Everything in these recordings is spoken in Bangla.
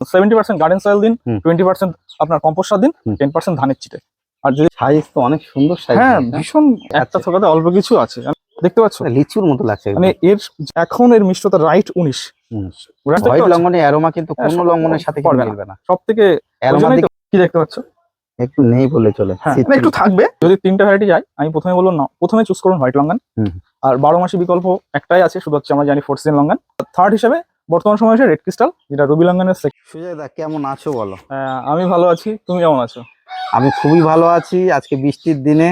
সেভেন্টি পার্সেন্ট গার্ডেন সয়েল দিন টোয়েন্টি পার্সেন্ট আপনার কম্পোস্ট সার দিন টেন পার্সেন্ট ধানের চিটে আর যদি সাইজ তো অনেক সুন্দর সাইজ হ্যাঁ ভীষণ একটা। থোকাতে অল্প কিছু আছে। দেখতে পাচ্ছ? লিচুর মতো লাগছে মানে এর এখন এর মিষ্টতা রাইট উনিশ। হোয়াইট লঙ্ঘনে অ্যারোমা কিন্তু হ্যাঁ, কোনো লঙ্ঘনের সাথে না। মিলবে না। সব থেকে কি দেখতে পাচ্ছ? একটু নেই বলে চলে। হ্যাঁ একটু থাকবে। যদি তিনটা ভ্যারাইটি যায় আমি প্রথমে বলব না প্রথমে চুজ করুন হোয়াইট লঙ্গান। আর বারো মাসি বিকল্প একটাই আছে শুধু হচ্ছে আমরা জানি ফোর সিজন লঙ্গান। থার্ড হিসেবে বর্তমান সময় এসে রেড ক্রিস্টাল যেটা রবি লঙ্গানের second। সুজয় দা কেমন আছো বলো? আহ, আমি ভালো আছি। তুমি কেমন আছো? আমি খুবই ভালো আছি। আজকে বৃষ্টির দিনে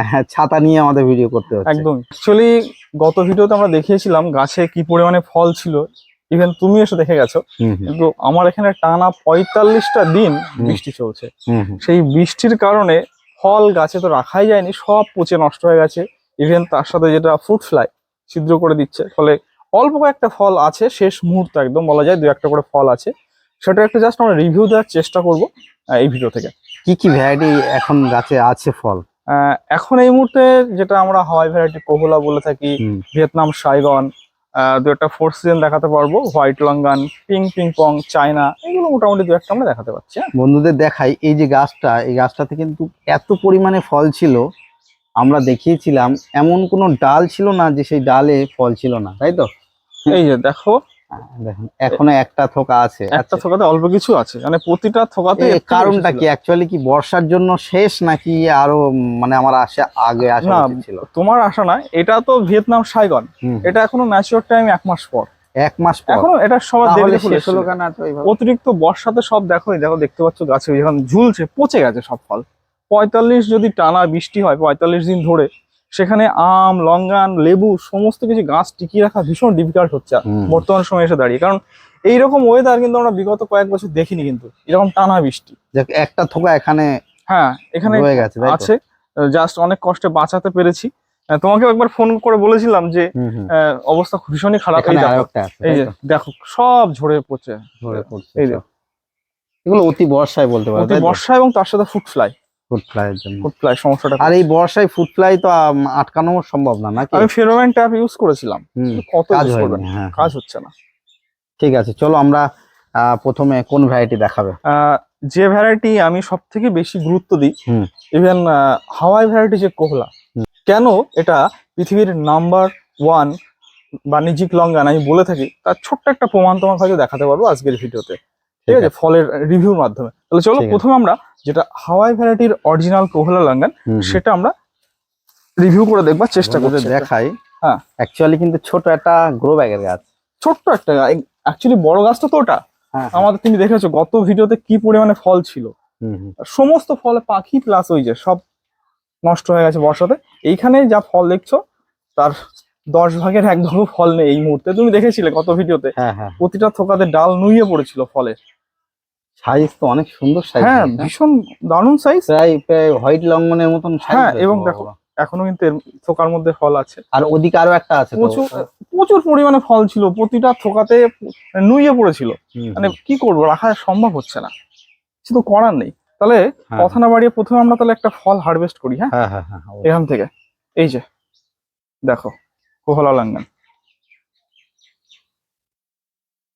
হ্যাঁ, ছাতা নিয়ে আমাদের ভিডিও করতে হচ্ছে। একদম। অ্যাকচুয়ালি গত ভিডিওতে আমরা দেখিয়েছিলাম গাছে কি পরিমাণে ফল ছিল। ইভেন তুমি এসে দেখে গেছো। কিন্তু আমার এখানে টানা পঁয়তাল্লিশটা দিন বৃষ্টি চলছে। সেই বৃষ্টির কারণে ফল গাছে তো রাখাই যায়নি সব পচে নষ্ট হয়ে গেছে। ইভেন তার সাথে যেটা ফ্রুট ফ্লাই ছিদ্র করে দিচ্ছে ফলে অল্প কয়েকটা ফল আছে শেষ মুহূর্তে একদম বলা যায় দু একটা করে ফল আছে। সেটা একটা জাস্ট আমরা রিভিউ দেওয়ার চেষ্টা করব এই ভিডিও থেকে। কি কি ভ্যারাইটি এখন গাছে আছে ফল? এখন এই মুহূর্তে যেটা আমরা হাওয়াই ভ্যারাইটি কোহলা বলে থাকি ভিয়েতনাম সাইগন দু একটা ফোর সিজন দেখাতে পারব white longan ping ping pong China এগুলো মোটামুটি দু একটা আমরা দেখাতে পারছি হ্যাঁ? বন্ধুদের দেখাই এই যে গাছটা এই গাছটাতে কিন্তু এত পরিমাণে ফল ছিল আমরা দেখিয়েছিলাম এমন কোনো ডাল ছিল না যে সেই ডালে ফল ছিল না তাই তো? এই যে দেখো। হ্যাঁ, দেখুন এখনও একটা থোকা আছে একটা। থোকাতে অল্প কিছু আছে মানে প্রতিটা থোকাতে কারণটা কি। অ্যাকচুয়ালি কি বর্ষার জন্য শেষ নাকি আরও মানে আমার আগে আসা ছিল? তোমার আশা না এটা তো ভিয়েতনাম সাইগন। এটা এখনও ম্যাচিওর টাইম এক মাস পর। এক মাস পর। এখনও এটা সবার তাহলে শেষ হলো কেন অতিরিক্ত বর্ষাতে সব দেখো দেখো দেখতে পাচ্ছ গাছে যখন ঝুলছে পচে গেছে সব ফল। পঁয়তাল্লিশ যদি টানা বৃষ্টি হয় পঁয়তাল্লিশ দিন ধরে সেখানে আম লঙ্গান লেবু সমস্ত কিছু গাছ টিকিয়ে রাখা ভীষণ ডিফিকাল্ট হচ্ছে বর্তমান সময়ে এসে দাঁড়িয়ে। কারণ এইরকম ওয়েদার কিন্তু আমরা বিগত কয়েক বছর দেখিনি কিন্তু। এরকম টানা বৃষ্টি। একটা থোকা এখানে হ্যাঁ এখানে আছে। জাস্ট অনেক কষ্টে বাঁচাতে পেরেছি। তোমাকে একবার ফোন করে বলেছিলাম যে অবস্থা ভীষণই খারাপ। এই যে দেখো সব ঝরে পড়ছে। এই। এগুলো অতি বর্ষায় বলতে পারো বর্ষা এবং তার সাথে ফুড ফ্লাই ফুড ফ্লাইয়ের জন্য। ফুড ফ্লাই সমস্যাটা আর এই বর্ষায় ফুড ফ্লাই তো আটকানো সম্ভব না নাকি? আমি ফেরোমেন ট্যাপ ইউজ করেছিলাম। কত কাজ হ্যাঁ। কাজ হচ্ছে না। ঠিক আছে চলো আমরা প্রথমে কোন ভ্যারাইটি দেখাবে? যে ভ্যারাইটি আমি সব থেকে বেশি গুরুত্ব দিই। ইভেন হাওয়াই ভ্যারাইটি যে কোহলা কেন এটা পৃথিবীর নাম্বার ওয়ান বাণিজ্যিক লঙ্গান আমি বলে থাকি তার ছোট্ট একটা প্রমাণ তোমার হয়তো দেখাতে পারব আজকের ভিডিওতে ঠিক আছে। ফলের রিভিউর মাধ্যমে। তাহলে চলো প্রথমে আমরা যেটা হাওয়াই ভ্যারাইটির অরিজিনাল কোহলা লঙ্গান। সেটা আমরা রিভিউ করে দেখবার চেষ্টা করছি দেখাই। হ্যাঁ। অ্যাকচুয়ালি কিন্তু ছোট একটা গ্রো ব্যাগের গাছ। ছোট্ট একটা অ্যাকচুয়ালি বড় গাছটা তো ওটা হ্যাঁ আমাদের তুমি দেখেছ গত ভিডিওতে কি পরিমাণে ফল ছিল। সমস্ত ফলে পাখি প্লাস ওই যে সব নষ্ট হয়ে গেছে বর্ষাতে। এইখানে যা ফল দেখছ তার দশ ভাগের এক ভাগও ফল নেই এই মুহূর্তে। তুমি দেখেছিলে গত ভিডিওতে। হ্যাঁ হ্যাঁ। প্রতিটা থোকাতে ডাল নুইয়ে পড়েছিল ফলে। সাইজ তো অনেক সুন্দর সাইজ হ্যাঁ ভীষণ দারুণ সাইজ প্রায় প্রায় হোয়াইট লঙ্ঘনের মতন হ্যাঁ, এবং দেখো, এখনও কিন্তু থোকার মধ্যে ফল আছে। আর ওদিকে আরও একটা আছে প্রচুর প্রচুর পরিমাণে ফল ছিল প্রতিটা থোকাতে নুইয়ে পড়েছিল। মানে কি করব রাখা সম্ভব হচ্ছে না। কিছু তো করার নেই। তাহলে হ্যাঁ, কথা না বাড়িয়ে প্রথমে আমরা তাহলে একটা ফল হারভেস্ট করি হ্যাঁ? হ্যাঁ হ্যাঁ হ্যাঁ এখান থেকে। এই যে দেখো কোহলা লাঙ্গান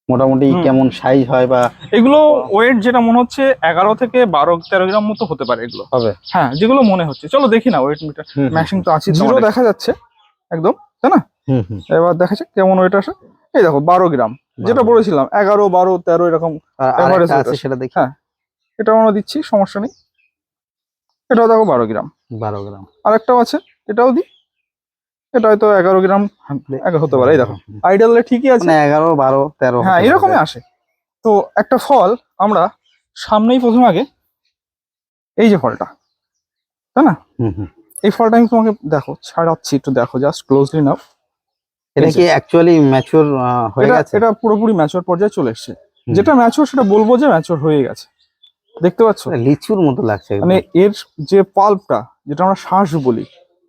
মোটামুটি কেমন সাইজ হয় বা এগুলো ওয়েট যেটা মনে হচ্ছে এগারো থেকে বারো তেরো গ্রাম মতো হতে পারে এগুলো। হবে। হ্যাঁ যেগুলো মনে হচ্ছে। চলো দেখি না ওয়েট মিটার ম্যাশিং তো আছে জিরো দেখা যাচ্ছে একদম হুম, হুম। এবার দেখা যাচ্ছে কেমন ওয়েট আসে। এই দেখো বারো গ্রাম। যেটা বলেছিলাম এগারো বারো তেরো এরকম। সেটা দেখি। হ্যাঁ। এটা আমরা দিচ্ছি সমস্যা নেই। এটাও দেখো বারো গ্রাম। বারো গ্রাম। আরেকটাও আছে এটাও দিই। এটা হয়তো এগারো গ্রাম হতে পারে দেখো। আইডিয়ালে ঠিকই আছে। মানে এগারো বারো তেরো হ্যাঁ এরকমই আসে। তো একটা ফল আমরা সামনেই প্রথম আগে এই যে ফলটা তাই না? হুম, হুম। এই ফলটা আমি তোমাকে দেখো ছাড়াচ্ছি একটু দেখো জাস্ট ক্লোজলি নাও। এটা কি অ্যাকচুয়ালি ম্যাচিওর হয়ে গেছে? এটা পুরোপুরি ম্যাচিওর পর্যায়ে চলে এসেছে। যেটা ম্যাচিওর সেটা বলব যে ম্যাচিওর হয়ে গেছে। দেখতে পাচ্ছ? লিচুর মতো লাগছে। মানে এর যে পাল্পটা যেটা আমরা শ্বাস বলি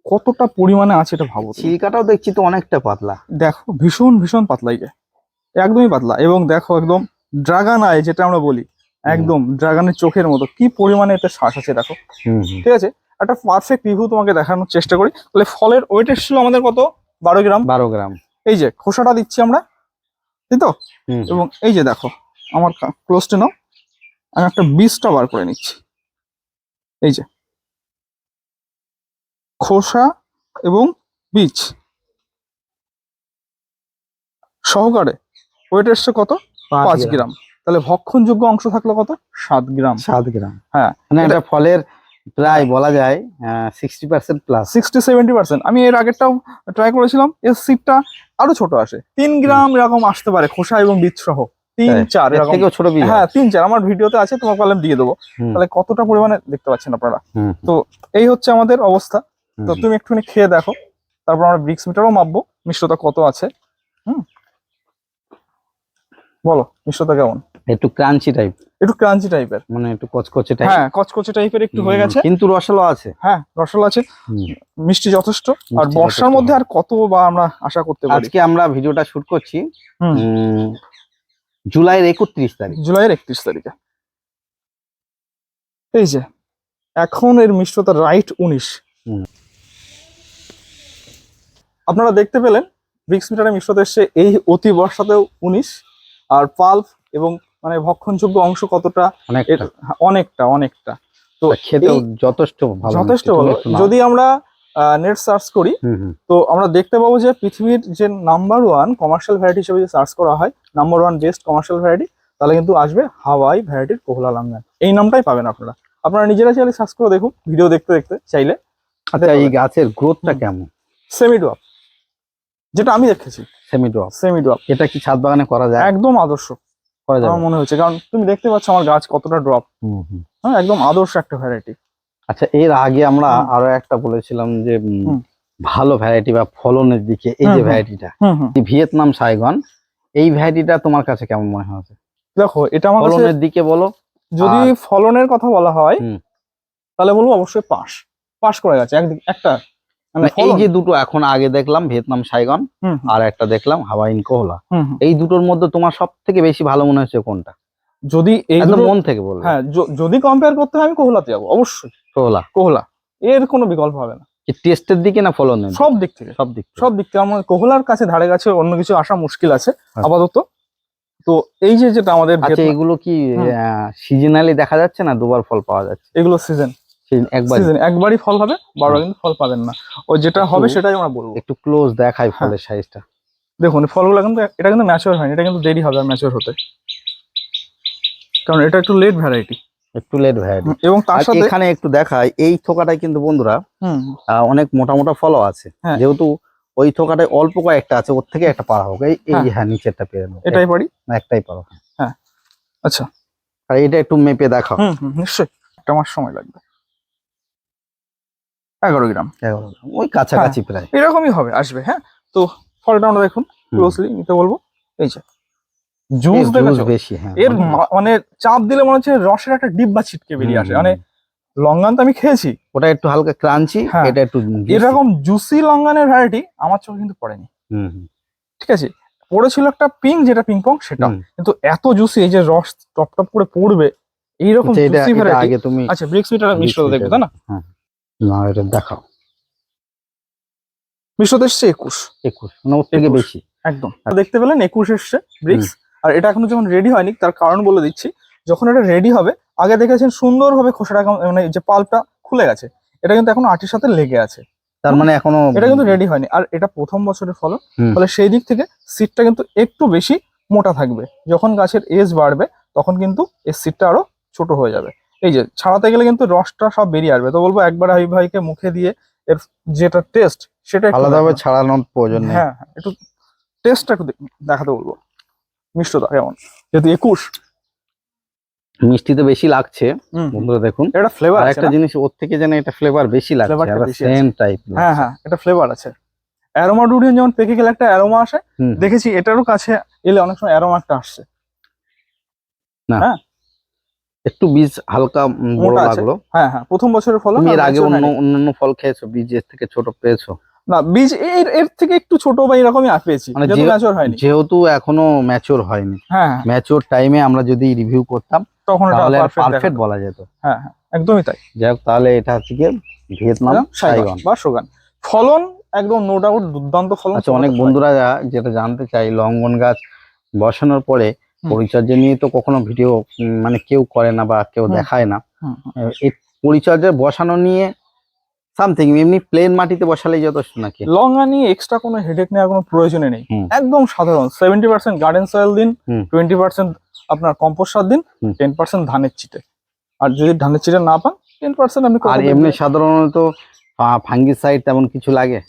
কতটা পরিমাণে আছে এটা ভাবো। ছিলকাটাও দেখছি তো অনেকটা পাতলা। দেখো ভীষণ ভীষণ পাতলা যে একদমই পাতলা। এবং দেখো একদম ড্রাগান আয় যেটা আমরা বলি একদম ড্রাগনের চোখের মতো। কি পরিমাণে এতে শ্বাস আছে দেখো। ঠিক আছে? একটা পারফেক্ট রিভিউ তোমাকে দেখানোর চেষ্টা করি। তাহলে ফলের ওয়েট এসেছিল আমাদের কত? বারো গ্রাম। বারো গ্রাম। এই যে খোসাটা দিচ্ছি আমরা। তাই তো? এবং এই যে দেখো আমার ক্লোজটা নাও। আমি একটা বীজটা বার করে নিচ্ছি। এই যে। খোসা এবং বীজ। সহকারে ওয়েট এসছে কত? পাঁচ গ্রাম। তাহলে ভক্ষণযোগ্য অংশ থাকল কত? সাত গ্রাম। সাত গ্রাম। হ্যাঁ, মানে এটা ফলের প্রায় বলা যায় sixty percent plus sixty seventy percent. আমি এর আগেরটাও ট্রাই করেছিলাম। এর সিটটা আরও ছোট আসে। তিন গ্রাম এরকম আসতে পারে খোসা এবং বীজ সহ। তিন চার এর এরকম। থেকেও ছোট বীজ হ্যাঁ তিন চার। আমার ভিডিওতে আছে তোমাকে আমি দিয়ে দেবো। তাহলে কতটা পরিমাণে দেখতে পাচ্ছেন আপনারা? তো এই হচ্ছে আমাদের অবস্থা। তো তুমি একটুখানি খেয়ে দেখো। তারপর আমরা ব্রিক্স মিটারও মাপবো। মিষ্টতা কত আছে? হুম? বলো মিষ্টতা কেমন? একটু ক্রাঞ্চি টাইপ একটু ক্রাঞ্চি টাইপের মানে একটু কচকচে টাইপ হ্যাঁ কচকচে টাইপের একটু হয়ে গেছে। কিন্তু রসালো আছে। হ্যাঁ রসল আছে। মিষ্টি যথেষ্ট। আর বর্ষার মধ্যে আর কত বা আমরা আশা করতে পারি? আজকে আমরা ভিডিওটা শুট করছি জুলাইয়ের একত্রিশ তারিখ। জুলাইয়ের একত্রিশ তারিখে। এই যে এখন এর মিষ্টতা রাইট উনিশ। হুম। আপনারা দেখতে পেলেন ব্রিক্স মিটারের মিষ্টতা এসছে এই অতি বর্ষাতেও উনিশ। আর পাল্প এবং মানে ভক্ষণযোগ্য অংশ কতটা? অনেকটা। অনেকটা তো এই- যথেষ্ট ভালো যথেষ্ট ভালো। যদি আমরা নেট সার্চ করি তো আমরা দেখতে পাবো যে পৃথিবীর যে নাম্বার ওয়ান কমার্শিয়াল ভ্যারাইটি হিসেবে যে সার্চ করা হয় number one best commercial variety তাহলে কিন্তু আসবে হাওয়াই ভ্যারাইটির কোহলা লাঙ্গান এই নামটাই পাবেন আপনারা। আপনারা নিজেরা চাইলে সার্চ করে দেখুন ভিডিও দেখতে দেখতে চাইলে। আচ্ছা এই গাছের গ্রোথটা কেমন? সেমি ডুয়াপ যেটা আমি দেখেছি। সেমি ড্রপ সেমি ডুয়াপ এটা কি ছাদ বাগানে করা যায়? একদম আদর্শ। করা যাবে। আমার মনে হচ্ছে। কারণ তুমি দেখতে পাচ্ছ আমার গাছ কতটা ড্রপ। হ্যাঁ একদম আদর্শ একটা ভ্যারাইটি আচ্ছা এর আগে আমরা আরও একটা বলেছিলাম যে ভালো ভ্যারাইটি বা ফলনের দিকে এই যে ভ্যারাইটিটা ভিয়েতনাম সাইগন এই ভ্যারাইটিটা তোমার কাছে কেমন মনে হচ্ছে দেখো এটা আমার ফলনের দিকে বলো যদি ফলনের কথা বলা হয় তাহলে বলব অবশ্যই পাস পাস করে গেছে। একদিক একটা এই যে দুটো এখন আগে দেখলাম ভিয়েতনাম সাইগন আর একটা দেখলাম হাওয়াইন কোহলা। এই দুটোর মধ্যে তোমার সব থেকে বেশি ভালো মনে হচ্ছে কোনটা? যদি এই মন থেকে বলব। হ্যাঁ যদি কম্পেয়ার করতে হয় আমি কোহলাতে যাব অবশ্যই। কোহলা। কোহলা। এর কোনো বিকল্প হবে না। টেস্টের দিকে না ফলনের? সব দিক থেকে। সব দিক সব দিক থেকে। আমার কোহলার কাছে ধারে কাছে অন্য কিছু আসা মুশকিল আছে আচ্ছা। আপাতত। তো এই যে যেটা আমাদের আচ্ছা এগুলো কি। সিজনালি দেখা যাচ্ছে না দুবার ফল পাওয়া যাচ্ছে? এগুলো সিজন একবার একবারই। ফল হবে বারবার কিন্তু ফল পাবেন না। ও যেটা হবে সেটাই আমরা বলব। একটু ক্লোজ দেখাই হ্যাঁ। ফলের সাইজটা দেখুন ফলগুলো কিন্তু এটা কিন্তু ম্যাচিওর হয়নি এটা কিন্তু দেরি হবে ম্যাচিওর হতে। কারণ এটা একটু লেট ভ্যারাইটি একটু লেট ভ্যারাইটি এবং তার সাথে এখানে একটু দেখাই এই থোকাটায় কিন্তু বন্ধুরা অনেক মোটা মোটা ফলও আছে। হ্যাঁ। যেহেতু ওই থোকাটায় অল্প কয়েকটা আছে ওর থেকে একটা পারা হোক। এই এই হ্যাঁ। হ্যাঁ নিচেরটা পেরে নেব এটাই পারি না, একটাই পারো আচ্ছা। আর এটা একটু মেপে দেখাও। নিশ্চয়ই। একটা মাস সময় লাগবে। এগারো গ্রাম। এগারো গ্রাম। ওই কাছাকাছি হ্যাঁ। প্রায়। এরকমই হবে আসবে হ্যাঁ? তো ফলটা আমরা দেখুন ক্লোজলি নিতে বলব। এই যে জুস বেশি হ্যাঁ এর মানে চাপ দিলে মনে হচ্ছে রসের একটা ডিব্বা ছিটকে বেরিয়ে আসে। মানে লঙ্গান তো আমি খেয়েছি। ওটা একটু হালকা ক্রাঞ্চি হ্যাঁ। এটা একটু এরকম জুসি লঙ্গানের ভ্যারাইটি আমার চোখে কিন্তু পড়েনি। ঠিক আছে? পড়েছিল একটা পিঙ্ক যেটা পিং পং সেটা। কিন্তু এত জুসি এই যে রস টপ টপ করে পড়বে এইরকম জুসি ভ্যারাইটি আগে তুমি আচ্ছা ব্রিক্স মিটার মিষ্টতা দেখবে তাই না? হ্যাঁ। না এটা দেখাও। মিষ্টতা এসছে একুশ। একুশ মানে ওর থেকে বেশি। একদম। দেখতে পেলেন একুশ এসছে ব্রিক্স। আর এটা এখনও যখন রেডি হয়নি তার কারণ বলে দিচ্ছি যখন এটা রেডি হবে আগে দেখেছেন সুন্দরভাবে খোসাটা মানে যে পাল্পটা খুলে গেছে এটা কিন্তু এখন আটির সাথে লেগে আছে। তার মানে এখনও এটা কিন্তু রেডি হয়নি। আর এটা প্রথম বছরের ফলন ফলে সেই দিক থেকে সিটটা কিন্তু একটু বেশি মোটা থাকবে। যখন গাছের এজ বাড়বে তখন কিন্তু এর সিটটা আরও ছোট হয়ে যাবে। এই যে ছাড়াতে গেলে কিন্তু রসটা সব বেরিয়ে আসবে। তো বলব একবার হাবিব ভাইকে মুখে দিয়ে এর যেটা টেস্ট সেটা আলাদাভাবে ছাড়ানোর প্রয়োজন নেই। হ্যাঁ হ্যাঁ, একটু টেস্টটা একটু দেখাতে বলব। মিষ্টতা কেমন? যেহেতু একুশ। মিষ্টি তো বেশি লাগছে। হুম, বন্ধুরা দেখুন এটা ফ্লেভার আছে একটা জিনিস ওর থেকে যেন এটা ফ্লেভার বেশি লাগছে সেম টাইপ হ্যাঁ হ্যাঁ এটা ফ্লেভার আছে। অ্যারোমা ডুরিয়ান যেমন পেকে গেলে একটা অ্যারোমা আসে দেখেছি এটারও কাছে এলে অনেক সময় অ্যারোমা একটা আসছে। একটু বীজ হালকা বড় লাগল। হ্যাঁ হ্যাঁ প্রথম বছরের ফলন এর আগে অন্য। অন্যান্য ফল খেয়েছো বীজ এর থেকে ছোট পেয়েছ? না বীজ এর এর থেকে একটু ছোট বা এরকমই আর পেয়েছি মানে ম্যাচিওর হয়নি। যেহেতু এখনও ম্যাচিওর হয়নি। হ্যাঁ ম্যাচিওর টাইমে আমরা যদি রিভিউ করতাম তখন এটা তাহলে পারফেক্ট বলা যেত। হ্যাঁ হ্যাঁ একদমই তাই। যাই হোক তাহলে এটা হচ্ছে গিয়ে ভিয়েতনাম সাইগন বা সোগান। ফলন একদম নো ডাউট দুর্দান্ত ফলন আচ্ছা অনেক বন্ধুরা যেটা জানতে চাই লঙ্গন গাছ বসানোর পরে। পরিচর্যা নিয়ে তো কখনো ভিডিও মানে কেউ করে না বা কেউ দেখায় না। এই পরিচর্যা বসানো নিয়ে সামথিং এমনি প্লেন মাটিতে বসালেই যথেষ্ট নাকি? লঙ্গা নিয়ে এক্সট্রা কোনো হেডেক নেওয়ার কোনো প্রয়োজনই নেই। একদম সাধারণ। সেভেন্টি পার্সেন্ট গার্ডেন সয়েল দিন টোয়েন্টি পার্সেন্ট আপনার কম্পোস্ট সার দিন টেন পার্সেন্ট ধানের চিটে আর যদি ধানের চিটে না পান টেন পার্সেন্ট আপনি আর এমনি সাধারণত ফাঙ্গিসাইড তেমন কিছু লাগে?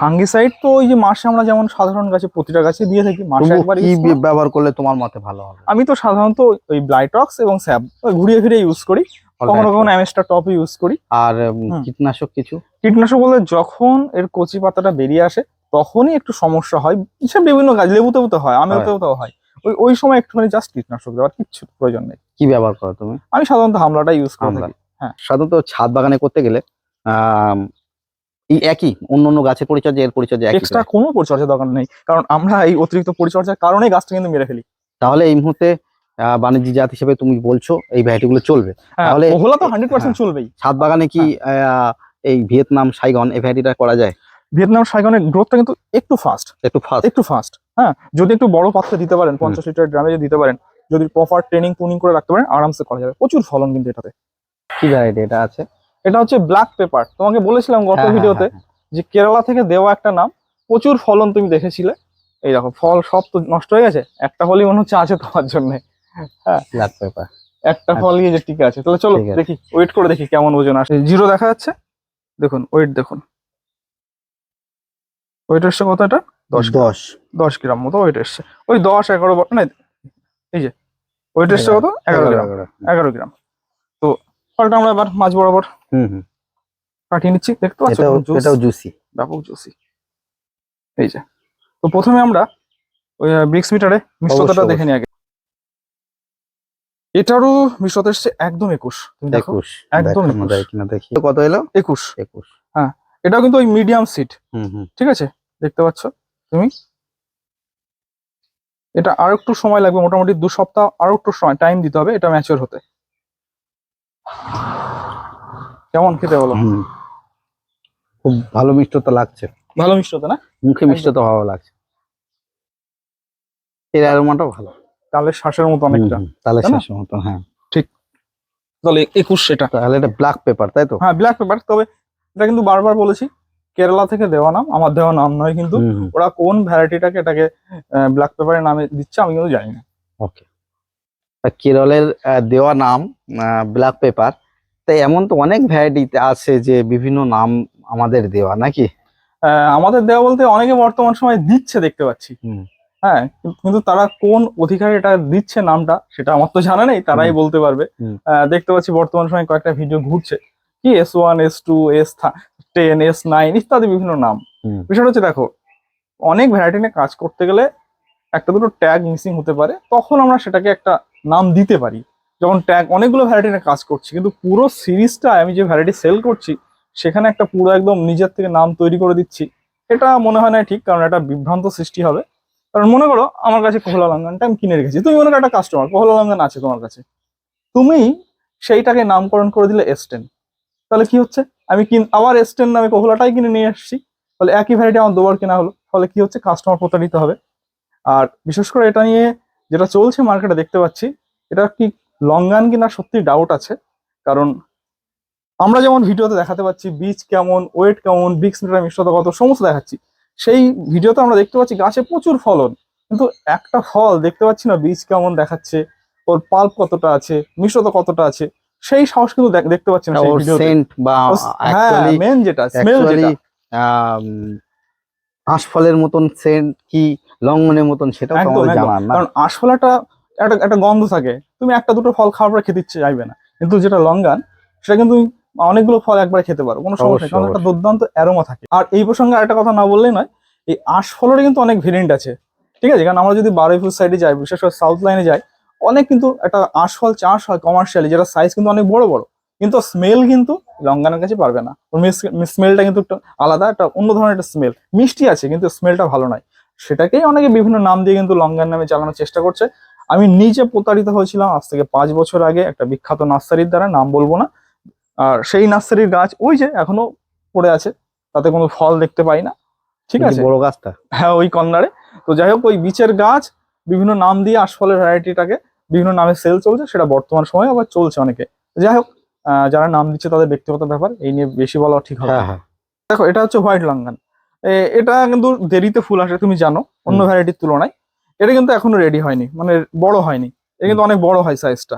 ফাঙ্গিসাইড তো ওই যে মাসে আমরা যেমন সাধারণ গাছে প্রতিটা গাছে দিয়ে থাকি মাসে একবার কি ব্যবহার করলে তোমার মতে ভালো হবে? আমি তো সাধারণত ওই ব্লাইটক্স এবং স্যাব ঘুরিয়ে ফিরে ইউজ করি। কখনো কখনো অ্যামেস্টা টপ ইউজ করি। আর কীটনাশক কিছু? কীটনাশক বলতে যখন এর কচি পাতাটা বেরিয়ে আসে তখনই একটু সমস্যা হয়। সে বিভিন্ন গাছ লেবুতেও তো হয় আমেতেও তো হয়। ওই ওই সময় একটুখানি জাস্ট কীটনাশক দেওয়ার কিচ্ছু প্রয়োজন নেই। কি ব্যবহার করো তুমি? আমি সাধারণত হামলাটা ইউজ করে হ্যাঁ। সাধারণত ছাদ বাগানে করতে গেলে এই একই অন্য অন্য গাছের পরিচর্যা এর পরিচর্যা এক্সট্রা কোনো পরিচর্যা দরকার নেই কারণ আমরা এই অতিরিক্ত পরিচর্যার কারণে গাছটা কিন্তু মেরে ফেলি। তাহলে এই মুহূর্তে বাণিজ্যিক জাত হিসেবে তুমি বলছো এই ভ্যারাইটি গুলো চলবে। হ্যাঁ তাহলে ওগুলো তো হান্ড্রেড পার্সেন্ট চলবেই। ছাদ বাগানে কি আহ, এই ভিয়েতনাম সাইগন এই ভ্যারাইটিটা করা যায়? ভিয়েতনাম সাইগনের গ্রোথটা কিন্তু একটু ফাস্ট একটু ফাস্ট একটু ফাস্ট হ্যাঁ। যদি একটু বড় পাত্রে দিতে পারেন পঞ্চাশ লিটার ড্রামে যদি দিতে পারেন যদি প্রপার ট্রেনিং টুনিং করে রাখতে পারেন আরামসে করা যাবে। প্রচুর ফলন কিন্তু এটাতে। কি ভ্যারাইটি এটা আছে? এটা হচ্ছে ব্ল্যাক পেপার তোমাকে বলেছিলাম গত হ্যাঁ, হ্যাঁ, ভিডিওতে হ্যাঁ, যে কেরালা থেকে দেওয়া একটা নাম প্রচুর ফলন তুমি দেখেছিলে। এই দেখো ফল সব তো নষ্ট হয়ে গেছে একটা ফলই মনে হচ্ছে আছে তোমার জন্য। ব্ল্যাক পেপার একটা ফল গিয়ে যে টিকে আছে। তাহলে চলো দেখি ওয়েট করে দেখি কেমন ওজন আসে। জিরো দেখা যাচ্ছে। দেখুন ওয়েট দেখুন। ওয়েট এসছে কত এটা দশ দশ। দশ গ্রাম মতো ওয়েট এসছে। ওই দশ এগারো না এই যে ওয়েট এসছে কত? এগারো গ্রাম। এগারো গ্রাম। ফলটা আমরা এবার মাছ বরাবর হুম হুম। কাটিয়ে নিচ্ছি দেখতে পাচ্ছ এটাও জুসি। ব্যাপক জুসি এই যে। তো প্রথমে আমরা ওই ব্রিক্স মিটারে মিশ্রতাটা দেখে নিই আগে। এটারও মিশ্রতা এসছে একদম একুশ। তুমি দেখো একুশ। একদম। দেখি। কত এলো? একুশ। একুশ। হ্যাঁ এটাও কিন্তু ওই মিডিয়াম সিট হুম হুম। ঠিক আছে? দেখতে পাচ্ছ তুমি? এটা আর একটু সময় লাগবে মোটামুটি দু সপ্তাহ আর একটু সময় টাইম দিতে হবে এটা ম্যাচিওর হতে। কেমন খেতে বলো? খুব ভালো মিষ্টতা লাগছে। ভালো মিষ্টতা না? মুখে মিষ্টতা ভালো লাগছে। এর অ্যারোমাটাও ভালো। তাহলে শ্বাসের মতো অনেকটা। না? শেষ মতো হ্যাঁ। ঠিক। তাহলে একুশ সেটা। তাহলে এটা ব্ল্যাক পেপার তাই তো? হ্যাঁ ব্ল্যাক পেপার তবে এটা কিন্তু বারবার বলেছি কেরালা থেকে দেওয়া নাম আমার দেওয়া নাম নয় কিন্তু ওরা কোন ভ্যারাইটিটাকে এটাকে ব্ল্যাক পেপারের নামে দিচ্ছে আমি কিন্তু জানি না। ওকে কেরলের দেওয়া নাম ব্ল্যাক পেপার তাই এমন তো অনেক ভ্যারাইটিতে আছে যে বিভিন্ন নাম আমাদের দেওয়া নাকি? আমাদের দেওয়া বলতে অনেকে বর্তমান সময় দিচ্ছে দেখতে পাচ্ছি। হ্যাঁ কিন্তু- তারা কোন অধিকারে এটা দিচ্ছে নামটা সেটা আমার তো জানা নেই তারাই বলতে পারবে। দেখতে পাচ্ছি বর্তমান সময় কয়েকটা ভিডিও ঘুরছে। কি S one S two S ten S nine ইত্যাদি বিভিন্ন নাম। বিষয়টা হচ্ছে দেখো অনেক ভ্যারাইটি নিয়ে কাজ করতে গেলে একটা দুটো ট্যাগ মিসিং হতে পারে তখন আমরা সেটাকে একটা নাম দিতে পারি। যখন ট্যাগ অনেকগুলো ভ্যারাইটি কাজ করছি, কিন্তু পুরো সিরিজটা আমি যে ভ্যারাইটি সেল করছি, সেখানে একটা পুরো একদম নিজের থেকে নাম তৈরি করে দিচ্ছি। এটা মনে হয় না ঠিক, কারণ এটা বিভ্রান্ত সৃষ্টি হবে। কারণ মনে করো, আমার কাছে কোহলা লঙ্ঘনটা আমি কিনে রেখেছি। তুমি মনে করো একটা কাস্টমার কোহলা লঙ্ঘন আছে তোমার কাছে। তুমি সেইটাকে নামকরণ করে দিলে এস্টেন তাহলে কি হচ্ছে? আমি কিন, আবার এস্টেন নামে কোহলাটাই কিনে নিয়ে আসছি। ফলে একই ভ্যারাইটি আমার দুবার কেনা হলো। ফলে কি হচ্ছে? কাস্টমার প্রতারিত হবে। আর বিশেষ করে এটা নিয়ে যেটা চলছে মার্কেটে দেখতে পাচ্ছি এটা কি লং লঙ্গান কিনা সত্যি ডাউট আছে। কারণ আমরা যেমন ভিডিওতে দেখাতে পাচ্ছি বীজ কেমন ওয়েট কেমন বিক্স মিটার মিশ্রতা কত সমস্ত দেখাচ্ছি। সেই ভিডিওতে আমরা দেখতে পাচ্ছি গাছে প্রচুর ফলন কিন্তু একটা ফল দেখতে পাচ্ছি না বীজ কেমন দেখাচ্ছে ওর পাল্প কতটা আছে মিশ্রতা কতটা আছে সেই সাহস কিন্তু দেখ- দেখতে পাচ্ছি না সেই ভিডিওতে। বা হ্যাঁ মেন যেটা স্মেল যেটা। আঁশফলের মতন সেন্ট কি লঙ্ঘনের মতন সেটাও তো একদম, আমাদের একদম। জানার না। কারণ আশফলাটা একটা একটা গন্ধ থাকে। তুমি একটা দুটো ফল খাওয়ার পরে খেতে ইচ্ছে চাইবে না। কিন্তু যেটা লঙ্গান সেটা কিন্তু তুমি অনেকগুলো ফল একবারে খেতে পারো কোনো সমস্যা নেই। কারণ একটা দুর্দান্ত অ্যারোমা থাকে। আর এই প্রসঙ্গে একটা কথা না বললেই নয় এই আশফলেরও কিন্তু অনেক ভেরিয়েন্ট আছে। ঠিক আছে? কারণ আমরা যদি বারুইপুর সাইডে যাই বিশেষ করে সাউথ লাইনে যাই অনেক কিন্তু একটা আশফল চাষ হয় কমার্শিয়ালি যেটা সাইজ কিন্তু অনেক বড় বড়। কিন্তু স্মেল কিন্তু লঙ্গানের কাছে পারবে না। স্মেলটা কিন্তু একটু আলাদা একটা অন্য ধরনের একটা স্মেল মিষ্টি আছে কিন্তু স্মেলটা ভালো নয়। সেটাকেই অনেকে বিভিন্ন নাম দিয়ে কিন্তু লঙ্গান নামে চালানোর চেষ্টা করছে। আমি নিজে প্রতারিত হয়েছিলাম আজ থেকে পাঁচ বছর আগে একটা বিখ্যাত নার্সারির দ্বারা নাম বলব না। আর সেই নার্সারির গাছ ওই যে এখনও পড়ে আছে তাতে কোনো ফল দেখতে পাই না। ঠিক আছে? বড় গাছটা? হ্যাঁ ওই কর্নারে তো যাই হোক ওই বিচের গাছ বিভিন্ন নাম দিয়ে আশফলের ভ্যারাইটিটাকে বিভিন্ন নামে সেল চলছে সেটা বর্তমান সময়ে আবার চলছে অনেকে। যাই হোক আহ, যারা নাম দিচ্ছে তাদের ব্যক্তিগত ব্যাপার এই নিয়ে বেশি বলা ঠিক হবে হ্যাঁ হ্যাঁ। দেখো এটা হচ্ছে হোয়াইট লঙ্গান এটা কিন্তু দেরিতে ফুল আসে তুমি জানো অন্য ভ্যারাইটির তুলনায়। এটা কিন্তু এখনও রেডি হয়নি মানে বড় হয়নি। এটা কিন্তু অনেক বড় হয় সাইজটা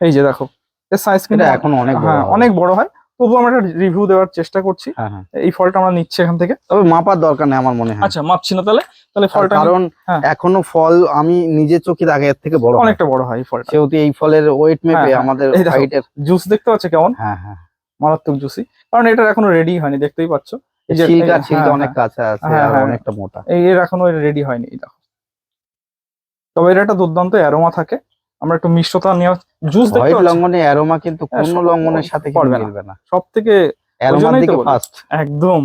এই যে দেখো এর সাইজ কিন্তু এখন অনেক হ্যাঁ অনেক বড় হয়। তবু আমরা একটা রিভিউ দেওয়ার চেষ্টা করছি। হ্যাঁ হ্যাঁ। এই ফলটা আমরা নিচ্ছি এখান থেকে। তবে মাপার দরকার নেই আমার মনে হয়। আচ্ছা মাপছি না তাহলে। তাহলে ফলটা কারণ হ্যাঁ। এখনও ফল আমি নিজে চোখে আগে এর থেকে বড় অনেকটা বড় হয় এই ফলটা। সেহেতু এই ফলের ওয়েট মেপে। আমাদের হাইটের জুস দেখতে পাচ্ছ কেমন? হ্যাঁ হ্যাঁ। মারাত্মক জুসি কারণ এটা এখনও রেডি হয়নি দেখতেই পাচ্ছ। হ্যাঁ, অনেক কাছে আছে হ্যাঁ, আর হ্যাঁ। অনেকটা মোটা। এই এর এখনও রেডি হয়নি দেখো। তবে এর একটা দুর্দান্ত অ্যারোমা থাকে। আমরা একটু মিষ্টতা জুস হোয়াইট অ্যারোমা কিন্তু কোন সাথে কিন্তু পারবে মিলবে না। সব থেকে অ্যারোমার দিকে ফার্স্ট একদম।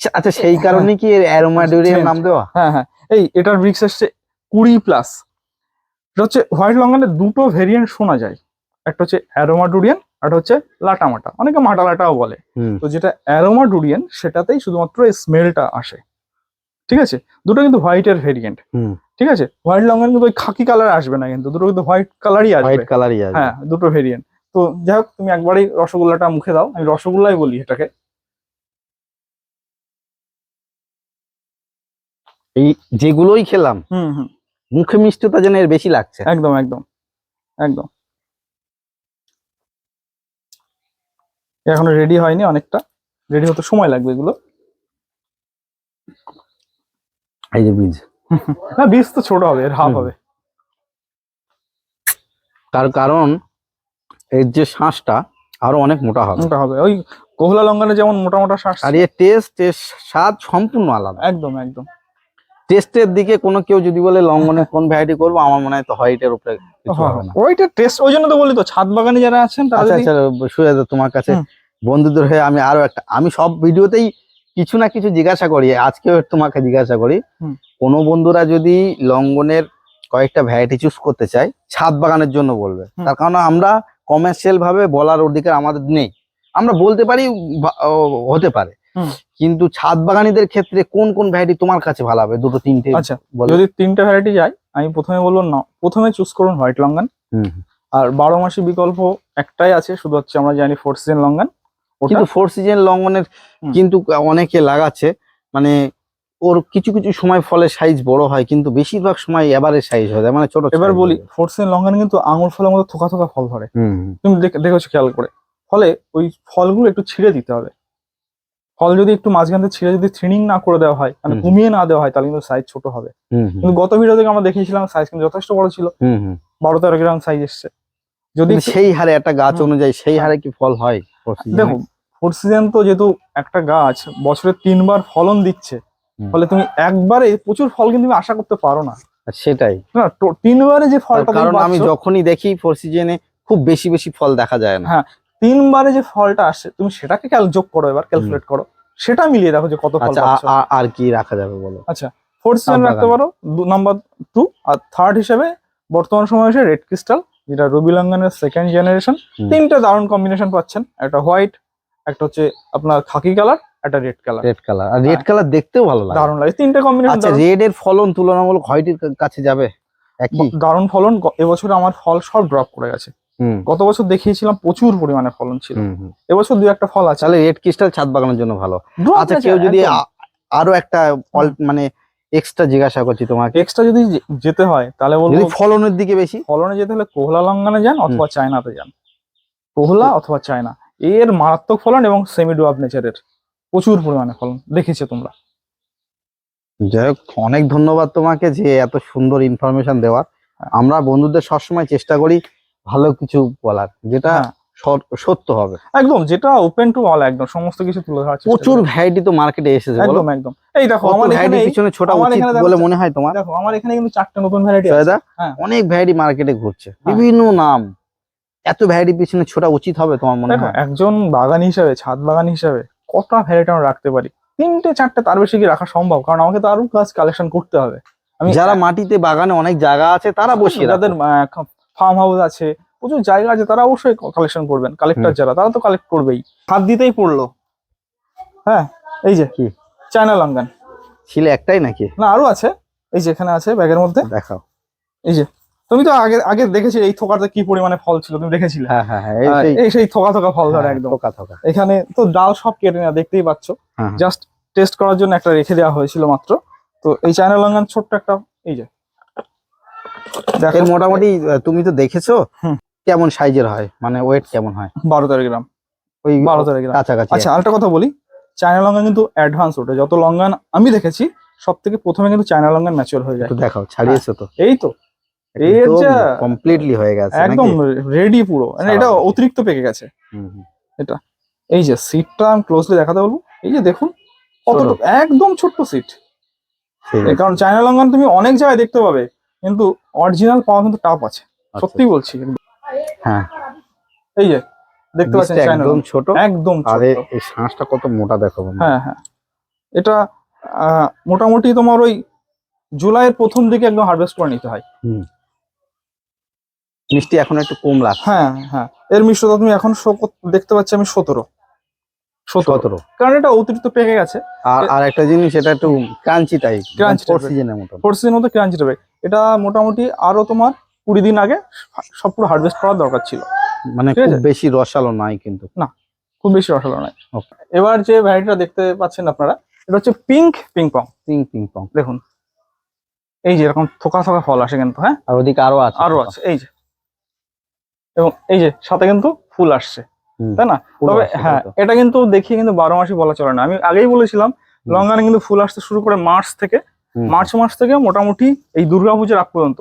আচ্ছা সেই কারণে কি অ্যারোমা ডিউরিয়াম নাম দেওয়া? হ্যাঁ হ্যাঁ। এই এটার ব্রিক্স এসছে কুড়ি প্লাস এটা হচ্ছে হোয়াইট লঙ্গানের দুটো ভেরিয়েন্ট শোনা যায়। একটা হচ্ছে অ্যারোমা ডুরিয়ান আর হচ্ছে লাটা মাটা অনেকে মাটা লাটাও বলে তো যেটা অ্যারোমা ডুরিয়ান সেটাতেই শুধুমাত্র এই স্মেলটা আসে। ঠিক আছে? দুটো কিন্তু হোয়াইটের ভেরিয়েন্ট। ঠিক আছে? হোয়াইট লঙ্গান কিন্তু ওই খাকি কালার আসবে না কিন্তু দুটো কিন্তু হোয়াইট কালারই আসবে। হোয়াইট কালারই আছে হ্যাঁ দুটো ভেরিয়েন্ট। তো যাই হোক তুমি একবারই রসগোল্লাটা মুখে দাও। আমি রসগোল্লাই বলি এটাকে। এই যেগুলোই খেলাম হুম হুম। মুখে মিষ্টতা যেন এর বেশি লাগছে। একদম একদম। একদম। এখনও রেডি হয়নি অনেকটা। রেডি হতে সময় লাগবে এগুলো। এই যে বীজ। না বীজ তো ছোট হবে এর হাফ হবে। তার কারণ এর যে শ্বাসটা আরও অনেক মোটা হবে। মোটা হবে। ওই কোহলা লঙ্কানে যেমন মোটা মোটা শ্বাস আর এর টেস্ট টেস্ট স্বাদ সম্পূর্ণ আলাদা। একদম একদম। টেস্টের দিকে কোনো কেউ যদি বলে লঙ্ঘনে কোন ভ্যারাইটি করব আমার মনে হয় তো হোয়াইটের উপরে না। ওইটা টেস্ট ওই জন্য তো বলি তো ছাদ বাগানে যারা আছেন আচ্ছা আচ্ছা সুজাতা তোমার কাছে। বন্ধুদের হয়ে আমি আরও একটা আমি সব ভিডিওতেই কিছু না কিছু জিজ্ঞাসা করি আজকেও তোমাকে জিজ্ঞাসা করি। কোনো বন্ধুরা যদি লঙ্ঘনের কয়েকটা ভ্যারাইটি চুজ করতে চায় ছাদ বাগানের জন্য বলবে। তার কারণ আমরা কমার্শিয়াল ভাবে বলার অধিকার আমাদের নেই। আমরা বলতে পারি হতে পারে। কিন্তু ছাদ বাগানিদের ক্ষেত্রে কোন কোন ভ্যারাইটি তোমার কাছে ভালো হবে দুটো তিনটে আচ্ছা যদি তিনটে ভ্যারাইটি যায় আমি প্রথমে বলব না প্রথমে চুজ করুন হোয়াইট লঙ্গান হুম। আর বারো মাসি বিকল্প একটাই আছে শুধু হচ্ছে আমরা জানি ফোর সিজন লঙ্গান কিন্তু ফোর সিজন লঙ্ঘনের হুম। কিন্তু অনেকে লাগাচ্ছে মানে ওর কিছু কিছু সময় ফলের সাইজ বড় হয় কিন্তু বেশিরভাগ সময় এবারে সাইজ হয়ে মানে ছোট এবার বলি। ফোর সিজন লঙ্গান কিন্তু আঙুর ফলের মতো থোকা থোকা ফল ধরে। তুমি দেখে- দেখেছ খেয়াল করে ফলে ওই ফলগুলো একটু ছিঁড়ে দিতে হবে ফল যদি একটু মাঝখান থেকে ছিঁড়ে যদি থ্রিনিং না করে দেওয়া হয় মানে। কমিয়ে না দেওয়া হয় তাহলে কিন্তু সাইজ ছোট হবে। কিন্তু গত ভিডিও থেকে আমরা দেখিয়েছিলাম সাইজ কিন্তু যথেষ্ট বড় ছিল। বারো তেরো গ্রাম সাইজ এসছে যদি সেই হারে একটা গাছ অনুযায়ী সেই হারে কি ফল হয়? দেখো ফোর সিজন তো যেহেতু একটা গাছ বছরে তিনবার ফলন দিচ্ছে। ফলে তুমি একবারে প্রচুর ফল কিন্তু তুমি আশা করতে পারো না সেটাই না তিনবারে যে ফলটা কারণ আমি যখনই দেখি ফোর সিজনে খুব বেশি বেশি ফল দেখা যায় না হ্যাঁ, তিনবারে যে ফলটা আসছে তুমি সেটাকে ক্যাল যোগ করো এবার ক্যালকুলেট করো। সেটা মিলিয়ে দেখো যে কত ফল আচ্ছা আর কি রাখা যাবে বলো? ফোর সিজন বাগান। রাখতে পারো নাম্বার টু আর থার্ড হিসেবে বর্তমান সময় এসে রেড ক্রিস্টাল যেটা রবি লঙ্গানের সেকেন্ড জেনারেশন তিনটা দারুণ কম্বিনেশন পাচ্ছেন একটা হোয়াইট একটা হচ্ছে আপনার খাকি কালার একটা রেড কালার রেড কালার আর রেড হ্যাঁ। কালার দেখতেও ভালো লাগে। দারুণ লাগে। তিনটা কম্বিনেশন আচ্ছা রেড এর ফলন তুলনামূলক হোয়াইটের কাছে যাবে? একই? দারুণ ফলন এবছর আমার ফল সব ড্রপ করে গেছে। গত বছর দেখিয়েছিলাম প্রচুর পরিমাণে ফলন ছিল। এবছর দু একটা ফল আছে। তাহলে রেড ক্রিস্টাল ছাদ বাগানের জন্য ভালো। আচ্ছা কেউ যদি আরও একটা মানে এক্সট্রা জিজ্ঞাসা করছি তোমাকে। এক্সট্রা যদি যেতে হয় তাহলে বলব ফলনের দিকে বেশি? ফলনে যেতে হলে কোহলা লঙ্গানে যান অথবা চায়নাতে যান। কোহলা অথবা চায়না। এর মারাত্মক ফলন এবং সেমি ডুয়াব নেচারের প্রচুর পরিমাণে ফলন দেখেছ তোমরা। যাই হোক অনেক ধন্যবাদ তোমাকে যে এত সুন্দর ইনফরমেশন দেওয়ার। হ্যাঁ। আমরা বন্ধুদের সবসময় চেষ্টা করি ভালো কিছু বলার যেটা হ্যাঁ, সত্য হবে। একদম যেটা ওপেন টু অল একদম সমস্ত কিছু তুলে চেষ্টা প্রচুর ভ্যারাইটি তো মার্কেটে এসেছে বলো। একদম একদম। এই দেখো আমার এখানে পিছনে ছোটা বলে মনে হয় তোমার। দেখো আমার এখানে কিন্তু চারটে নতুন ভ্যারাইটি আছে। হ্যাঁ। অনেক ভ্যারাইটি মার্কেটে ঘুরছে। হ্যাঁ। বিভিন্ন নাম। এত ভ্যারাইটি পিছনে ছোটা উচিত হবে তোমার মনে হয়? একজন বাগান হিসাবে ছাদ বাগান হিসাবে কটা ভ্যারাইটি আমরা রাখতে পারি? তিনটে চারটে তার বেশি কি রাখা সম্ভব? কারণ আমাকে তো আরও গাছ কালেকশন করতে হবে। আমি যারা মাটিতে বাগানে অনেক জায়গা আছে তারা বসিয়ে রাখো। ফার্ম হাউস আছে প্রচুর জায়গা আছে তারা অবশ্যই কালেকশন করবেন কালেক্টর যারা তারা তো কালেক্ট করবেই। হাত দিতেই পড়ল। হ্যাঁ এই যে কি? চায়না লঙ্গান ছিল একটাই নাকি? না আরও আছে এই যে এখানে আছে ব্যাগের মধ্যে। দেখাও। এই যে তুমি তো আগে আগে দেখেছিলে এই থোকাতে কি পরিমাণে ফল ছিল তুমি দেখেছিলে? হ্যাঁ হ্যাঁ হ্যাঁ এই সেই এই সেই থোকা থোকা ফল ধরে হ্যাঁ, একদম। থোকা থোকা। এখানে তো ডাল সব কেটে না দেখতেই পাচ্ছ। হ্যাঁ, হ্যাঁ। জাস্ট টেস্ট করার জন্য একটা রেখে দেওয়া হয়েছিল মাত্র। তো এই চায়না লঙ্কান ছোট্ট একটা এই যে এর মোটামুটি তুমি তো দেখেছ। কেমন সাইজের হয় মানে ওয়েট কেমন হয়? বারো তেরো গ্রাম। ওই বারো তেরো গ্রাম। কাছাকাছি আচ্ছা আরেকটা কথা বলি চায়না লঙ্কান কিন্তু অ্যাডভান্স ওঠে। যত লঙ্কান আমি দেখেছি সব থেকে প্রথমে কিন্তু চায়না লঙ্কান ম্যাচিওর হয়ে যায়। দেখাও ছাড়িয়েছো তো। এই তো। যা কমপ্লিটলি হয়ে গেছে একদম রেডি পুরো। মানে এটা অতিরিক্ত পেকে গেছে। হুম, হুম। এই যে সিটটা আমি ক্লোজলি দেখাতে বলব। এই যে দেখুন কতটুকু একদম ছোট্ট সিট কারণ চায়না লঙ্কান তুমি অনেক জায়গায় দেখতে পাবে। কিন্তু অরিজিনাল পাওয়া কিন্তু টাফ আছে। আচ্ছা, সত্যি বলছি হ্যাঁ। এই যে দেখতে পাচ্ছেন একদম ছোট একদম আর। এই শাঁসটা কত মোটা দেখো হ্যাঁ হ্যাঁ। এটা মোটামুটি তোমার ওই জুলাইয়ের প্রথম দিকে একদম হারভেস্ট করে নিতে হয়। মিষ্টি এখন একটু কম লাগছে। হ্যাঁ হ্যাঁ। এর মিশ্রতা তুমি এখন কর- দেখতে পাচ্ছি আমি সতেরো। সতেরো কারণ এটা অতিরিক্ত পেকে গেছে। আর আর একটা জিনিস এটা একটু ক্রাঞ্চি টাইপ Crunchy ফোর সিজনের মতো ফোর সিজন মধ্যে ক্রাঞ্চি হবে এটা মোটামুটি আরও তোমার কুড়ি দিন আগে সব পুরো হারভেস্ট করার দরকার ছিল। মানে খুব। বেশি রসালো নাই কিন্তু। না খুব বেশি রসালো নয় এবার যে ভ্যারাইটিটা দেখতে পাচ্ছেন আপনারা এটা হচ্ছে pink ping pong ping ping pong দেখুন। এই যে এরকম থোকা থোকা ফল আসে কিন্তু হ্যাঁ? আর ওদিকে আরও আছে আরও আছে এই যে। এবং এই যে সাথে কিন্তু ফুল আসছে। তাই না? তবে হ্যাঁ এটা কিন্তু দেখি কিন্তু বারো মাসই বলা চলে না। আমি আগেই বলেছিলাম। লঙ্গানে কিন্তু ফুল আসতে শুরু করে মার্চ থেকে মার্চ মাস থেকে মোটামুটি এই দুর্গাপূজার আগ পর্যন্ত।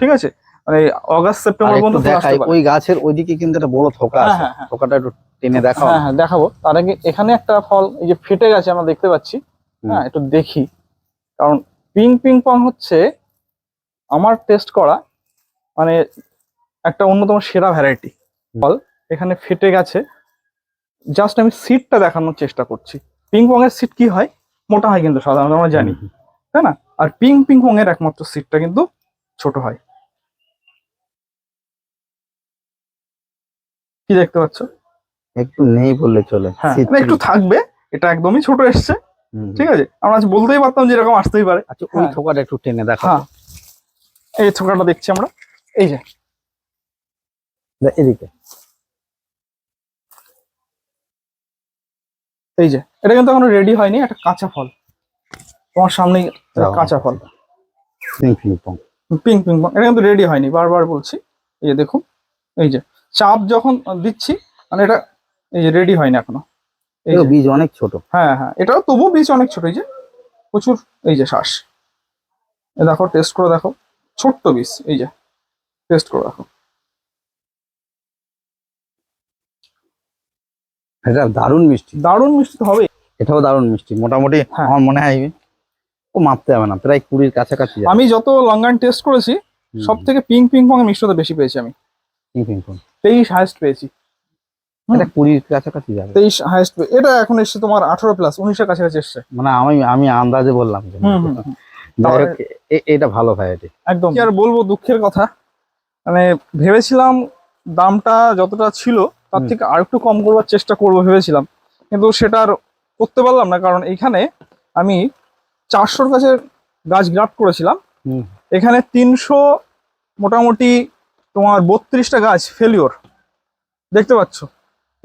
ঠিক আছে? মানে অগাস্ট সেপ্টেম্বর পর্যন্ত দেখাই ওই গাছের ওইদিকে কিন্তু একটা বড় থোকা হ্যাঁ আছে। হ্যাঁ হ্যাঁ। থোকাটা একটু টেনে দেখাও। হ্যাঁ হ্যাঁ দেখাবো। তার আগে এখানে একটা ফল এই যে ফেটে গেছে আমরা দেখতে পাচ্ছি। হ্যাঁ একটু দেখি। কারণ পিং পিং পং হচ্ছে আমার টেস্ট করা মানে একটা অন্যতম সেরা ভ্যারাইটি ফল। এখানে ফেটে গেছে। জাস্ট আমি সিটটা দেখানোর চেষ্টা করছি। পিং পং এর সিট কি হয়? মোটা হয় কিন্তু সাধারণত আমরা জানি। তাই না? আর পিং পিং পং এর একমাত্র সিটটা কিন্তু ছোট হয়। কি দেখতে পাচ্ছ? একটু নেই বললে চলে। হ্যাঁ মানে একটু থাকবে। এটা একদমই ছোট এসছে। ঠিক আছে? আমরা আজ বলতেই পারতাম যে এরকম আসতেই পারে। আচ্ছা ওই হ্যাঁ। থোকাটা একটু টেনে দেখাও। হ্যাঁ। এই থোকাটা দেখছি আমরা। এই যে। এদিকে। এই যে এটা কিন্তু এখনও রেডি হয়নি একটা কাঁচা ফল। তোমার দাও। কাঁচা ফল। পিং পিং পং এটা কিন্তু রেডি হয়নি বারবার বলছি। এই যে দেখুন এই যে চাপ যখন দিচ্ছি মানে এটা এই যে রেডি হয়নি এখনও। এই যে, বীজ অনেক ছোট। হ্যাঁ হ্যাঁ এটাও তবু বীজ অনেক ছোট এই যে প্রচুর এই যে শ্বাস। এ দেখো টেস্ট করে দেখো। ছোট্ট বীজ এই যে টেস্ট করে দেখো। এটা দারুণ মিষ্টি। দারুণ মিষ্টি তো হবে এটাও দারুণ মিষ্টি মোটামুটি হ্যাঁ। আমার মনে হয় ও মাপতে হবে না প্রায় কুড়ির কাছাকাছি আমি যত লঙ্গান টেস্ট করেছি সব থেকে পিঙ্ক পিঙ্ক পং মিষ্টতা বেশি পেয়েছি আমি। Ping ping pong. তেইশ হাইস্ট পেয়েছি। এটা কুড়ির কাছাকাছি যাবে। তেইশ হাইস্ট এটা এখন এসছে তোমার আঠারো প্লাস উনিশের কাছাকাছি এসছে। মানে আমি আমি আন্দাজে বললাম এটা ভালো ভ্যারাইটি একদম। আর বলব দুঃখের কথা? মানে ভেবেছিলাম দামটা যতটা ছিল তার থেকে আর একটু কম করবার চেষ্টা করব ভেবেছিলাম। কিন্তু সেটা আর করতে পারলাম না কারণ এখানে আমি চারশোর কাছে গাছ গ্রাফট করেছিলাম। এখানে তিনশো মোটামুটি তোমার বত্রিশটা গাছ ফেলিওর দেখতে পাচ্ছ?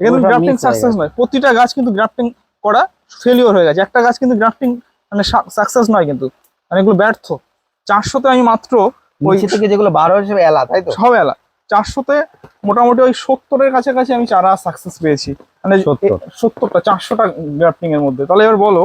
এখানে গ্রাফটিং সাকসেস নয় প্রতিটা গাছ কিন্তু গ্রাফটিং করা ফেলিওর হয়ে গেছে। একটা গাছ কিন্তু গ্রাফটিং মানে সাকসেস নয় কিন্তু মানে এগুলো ব্যর্থ। চারশোতে আমি মাত্র ওই থেকে যেগুলো বার হয়েছে এলা তাই তো? সব এলা। চারশোতে মোটামুটি ওই সত্তরের কাছাকাছি আমি চারা সাকসেস পেয়েছি। মানে সত্তরটা চারশোটা গ্রাফটিং এর মধ্যে। তাহলে এবার বলো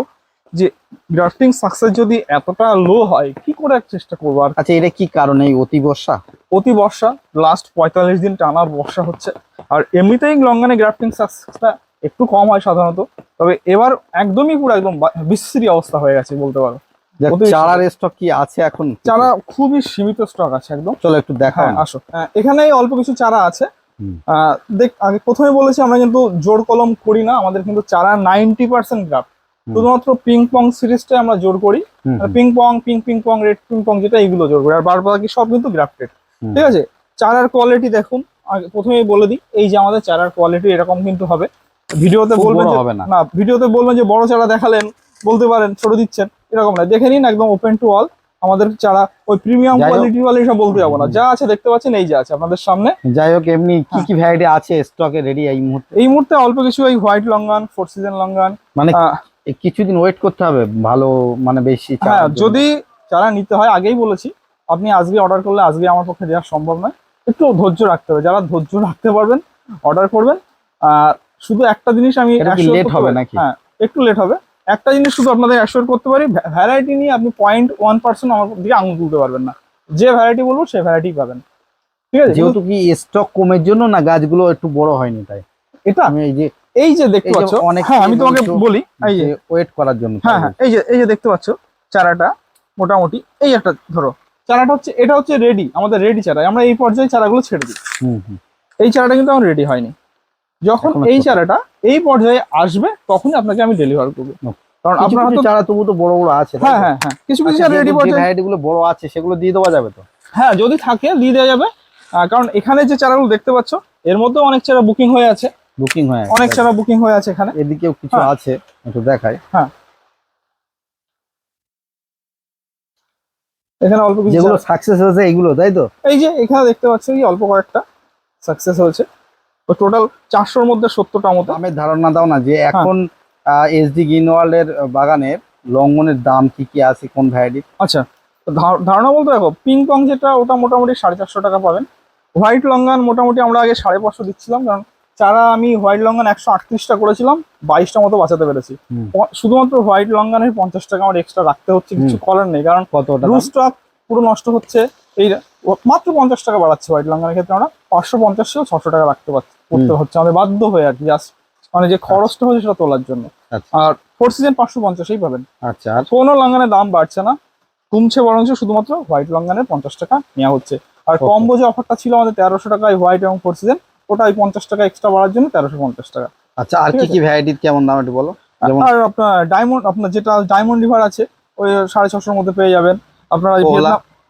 যে গ্রাফটিং সাকসেস যদি এতটা লো হয় কি করে চেষ্টা করব? আর আচ্ছা এটা কি কারণে এই অতি বর্ষা? অতি বর্ষা লাস্ট পঁয়তাল্লিশ দিন টানা বর্ষা হচ্ছে। আর এমনিতেই লঙ্গানে গ্রাফটিং সাকসেসটা একটু কম হয় সাধারণত। তবে এবার একদমই পুরো একদম বিশ্রী অবস্থা হয়ে গেছে বলতে পারো। চারার স্টক কি আছে এখন? চারা খুবই সীমিত স্টক আছে একদম। চলো একটু দেখাও হ্যাঁ আসো। হ্যাঁ, এখানে অল্প কিছু চারা আছে। দেখ আগে প্রথমে বলেছি আমরা কিন্তু জোর কলম করি না আমাদের কিন্তু চারা নাইনটি পার্সেন্ট গ্রাফ শুধুমাত্র পিং পং সিরিজটাই আমরা জোর করি। Ping pong ping ping pong red ping pong যেটা এইগুলো জোর করি। আর বার বাকি সব কিন্তু গ্রাফটেড ঠিক আছে? চারার কোয়ালিটি দেখুন। আগে প্রথমেই বলে দিই এই যে আমাদের চারার কোয়ালিটি এরকম কিন্তু হবে। ভিডিওতে বলবেন হবে না ভিডিওতে বলবেন যে বড় চারা দেখালেন বলতে পারেন ছোট দিচ্ছেন। এরকম না। দেখে নিন একদম ওপেন টু অল আমাদের চারা ওই প্রিমিয়াম কোয়ালিটি ওয়ালি সব বলতে যাব না। যা আছে দেখতে পাচ্ছেন এই যে আছে আপনাদের সামনে। যাই হোক এমনি কি হ্যাঁ। কি ভ্যারাইটি আছে স্টকে রেডি এই মুহূর্তে? এই মুহূর্তে অল্প কিছু এই white longan four season longan মানে কিছুদিন ওয়েট করতে হবে ভালো মানে বেশি হ্যাঁ যদি চারা নিতে হয় আগেই বলেছি আপনি আজকে অর্ডার করলে আজকে আমার পক্ষে দেওয়া সম্ভব নয়। একটু ধৈর্য রাখতে হবে। যারা ধৈর্য রাখতে পারবেন অর্ডার করবেন। আর শুধু একটা জিনিস আমি করতে হবে নাকি? হ্যাঁ একটু লেট হবে। একটা জিনিস শুধু আপনাদের অ্যাসিওর করতে পারি ভ্যারাইটি নিয়ে আপনি পয়েন্ট ওয়ান পার্সেন্ট আমার দিকে আঙুল তুলতে পারবেন না। যে ভ্যারাইটি বলব সেই ভ্যারাইটি পাবেন। ঠিক আছে? যেহেতু কি স্টক কমের জন্য না গাছগুলো একটু বড় হয়নি তাই? এটা? আমি এই যে এই যে দেখতে পাচ্ছ অনেক হ্যাঁ আমি তোমাকে বলি এই যে ওয়েট করার জন্য হ্যাঁ হ্যাঁ এই যে এই যে দেখতে পাচ্ছ চারাটা মোটামুটি এই একটা ধরো চারাটা হচ্ছে এটা হচ্ছে রেডি আমাদের রেডি চারা। আমরা এই পর্যায়ে চারাগুলো ছেড়ে দিই। হুম হুম। এই চারাটা কিন্তু আমার রেডি হয়নি। যখন এই চারাটা এই পর্যায়ে আসবে তখনই আপনাকে আমি ডেলিভার করব। কারণ আপনার হাতে চারা তবু তো বড় বড় আছে হ্যাঁ হ্যাঁ হ্যাঁ। কিছু কিছু চারা রেডি পর্যায়ে ভ্যারাইটি গুলো বড় আছে সেগুলো দিয়ে দেওয়া যাবে তো? হ্যাঁ যদি থাকে দিয়ে দেওয়া যাবে। কারণ এখানে যে চারাগুলো দেখতে পাচ্ছ এর মধ্যেও অনেক চারা বুকিং হয়ে আছে। বুকিং হয়ে। অনেক চারা বুকিং হয়ে আছে এখানে। এদিকেও কিছু হ্যাঁ। আছে একটু দেখাই। হ্যাঁ। এখানে অল্প কিছু যেগুলো সাকসেস হয়েছে এইগুলো তাই তো? এই যে এখানে দেখতে পাচ্ছ এই অল্প কয়েকটা সাকসেস হয়েছে। ও টোটাল চারশোর মধ্যে সত্তরটা মতো। আমি ধারণা দাও না যে এখন এসডি গ্রিনওয়াল এর বাগানের লঙ্ঘনের দাম কি কি আছে কোন ভ্যারাইটি আচ্ছা তো ধারণা বলতে দেখো পিং পং যেটা ওটা মোটামুটি সাড়ে চারশো টাকা পাবেন। হোয়াইট লঙ্গান মোটামুটি আমরা আগে সাড়ে পাঁচশো দিচ্ছিলাম কারণ চারা আমি হোয়াইট লঙ্গান একশো আটত্রিশটা করেছিলাম বাইশটা মতো বাঁচাতে পেরেছি। শুধুমাত্র হোয়াইট লঙ্গানের পঞ্চাশ টাকা আমার এক্সট্রা রাখতে হচ্ছে কিছু। করার নেই কারণ কত স্টক পুরো নষ্ট হচ্ছে এই মাত্র পঞ্চাশ টাকা বাড়াচ্ছে হোয়াইট লঙ্গানের ক্ষেত্রে আমরা পাঁচশো পঞ্চাশও ছশো টাকা রাখতে পারছি। করতে হচ্ছে আমাদের বাধ্য হয়ে আর কি জাস্ট মানে যে খরচটা হচ্ছে সেটা তোলার জন্য। আচ্ছা। আর ফোর সিজন পাঁচশো পঞ্চাশেই পাবেন। আচ্ছা কোনো লঙ্গানের দাম বাড়ছে না কমছে বরঞ্চ শুধুমাত্র হোয়াইট লঙ্গানের পঞ্চাশ টাকা নেওয়া হচ্ছে। আর. কম্বো যে অফারটা ছিল আমাদের তেরোশো টাকায় হোয়াইট এবং ফোর সিজন ওটা ওই পঞ্চাশ টাকা এক্সট্রা বাড়ার জন্য তেরোশো পঞ্চাশ টাকা। আচ্ছা আর কি কি ভ্যারাইটির কেমন দাম একটু বলো? আর আপনার ডায়মন্ড আপনার যেটা ডায়মন্ড রিভার আছে ওই সাড়ে ছশোর মধ্যে পেয়ে যাবেন। আপনার।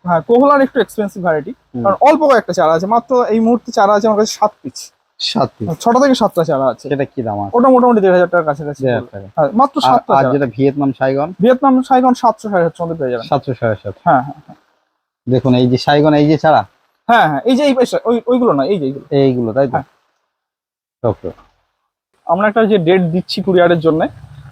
হ্যাঁ কোহলার একটু এক্সপেন্সিভ ভ্যারাইটি। কারণ অল্প কয়েকটা চারা আছে মাত্র এই মুহূর্তে চারা আছে আমার কাছে সাত পিস সাত ছটা থেকে সাতটা চারা আছে। সেটা কি দাম আছে? ওটা মোটামুটি দেড় হাজার টাকার কাছাকাছি। হ্যাঁ, মাত্র আর- সাতটা আর যেটা ভিয়েতনাম সাইগন? ভিয়েতনাম সাইগন সাতশো সাড়ে সাতশো মধ্যে পেয়ে যাবেন। সাতশো সাড়ে সাত হ্যাঁ হ্যাঁ দেখুন এই যে সাইগন এই যে ছাড়া হ্যাঁ হ্যাঁ এই যে এই ওই ওইগুলো না এই যে এইগুলো। এইগুলো তাই তো? হ্যাঁ। ওকে। আমরা একটা যে ডেট দিচ্ছি কুরিয়ারের জন্য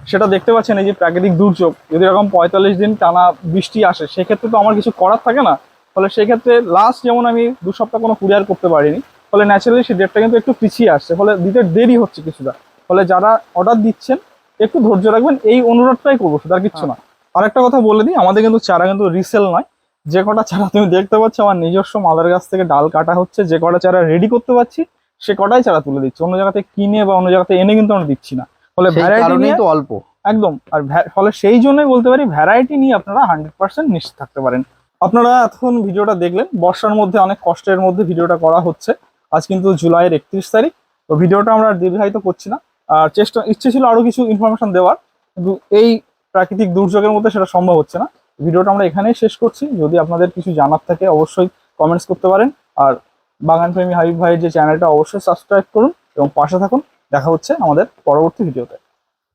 সেটা দেখতে পাচ্ছেন এই যে প্রাকৃতিক দুর্যোগ। যদি এরকম পঁয়তাল্লিশ দিন টানা বৃষ্টি আসে সেক্ষেত্রে তো আমার কিছু করার থাকে না। ফলে সেক্ষেত্রে লাস্ট যেমন আমি দু সপ্তাহ কোনো কুরিয়ার করতে পারিনি ফলে ন্যাচারালি সেই ডেটটা কিন্তু একটু পিছিয়ে আসছে ফলে দিতে দেরি হচ্ছে কিছুটা। ফলে যারা অর্ডার দিচ্ছেন একটু ধৈর্য রাখবেন এই অনুরোধটাই করব শুধু আর কিচ্ছু না। আর একটা কথা বলে দিই আমাদের কিন্তু চারা কিন্তু রিসেল নয়। যে কটা চারা তুমি দেখতে পাচ্ছ আমার নিজস্ব মাদার গাছ থেকে ডাল কাটা হচ্ছে যে কটা চারা রেডি করতে পারছি সে কটাই চারা তুলে দিচ্ছি। অন্য জায়গাতে কিনে বা অন্য জায়গাতে এনে কিন্তু আমরা দিচ্ছি না। ফলে ভ্যারাইটি নিয়ে তো অল্প। একদম আর ফলে সেই জন্যই বলতে পারি ভ্যারাইটি নিয়ে আপনারা হান্ড্রেড পার্সেন্ট নিশ্চিত থাকতে পারেন। আপনারা এতক্ষণ ভিডিওটা দেখলেন বর্ষার মধ্যে অনেক কষ্টের মধ্যে ভিডিওটা করা হচ্ছে। আজ কিন্তু জুলাইয়ের একত্রিশ তারিখ, তো ভিডিওটা আমরা দীর্ঘায়িত করছি না। আর চেষ্টা, ইচ্ছে ছিল আরও কিছু ইনফরমেশন দেওয়ার, কিন্তু এই প্রাকৃতিক দুর্যোগের মধ্যে সেটা সম্ভব হচ্ছে না। ভিডিওটা আমরা এখানেই শেষ করছি। যদি আপনাদের কিছু জানার থাকে, অবশ্যই কমেন্টস করতে পারেন। আর বাগানপ্রেমী হাবিব ভাইয়ের যে চ্যানেলটা অবশ্যই সাবস্ক্রাইব করুন এবং পাশে থাকুন। দেখা হচ্ছে আমাদের পরবর্তী ভিডিওতে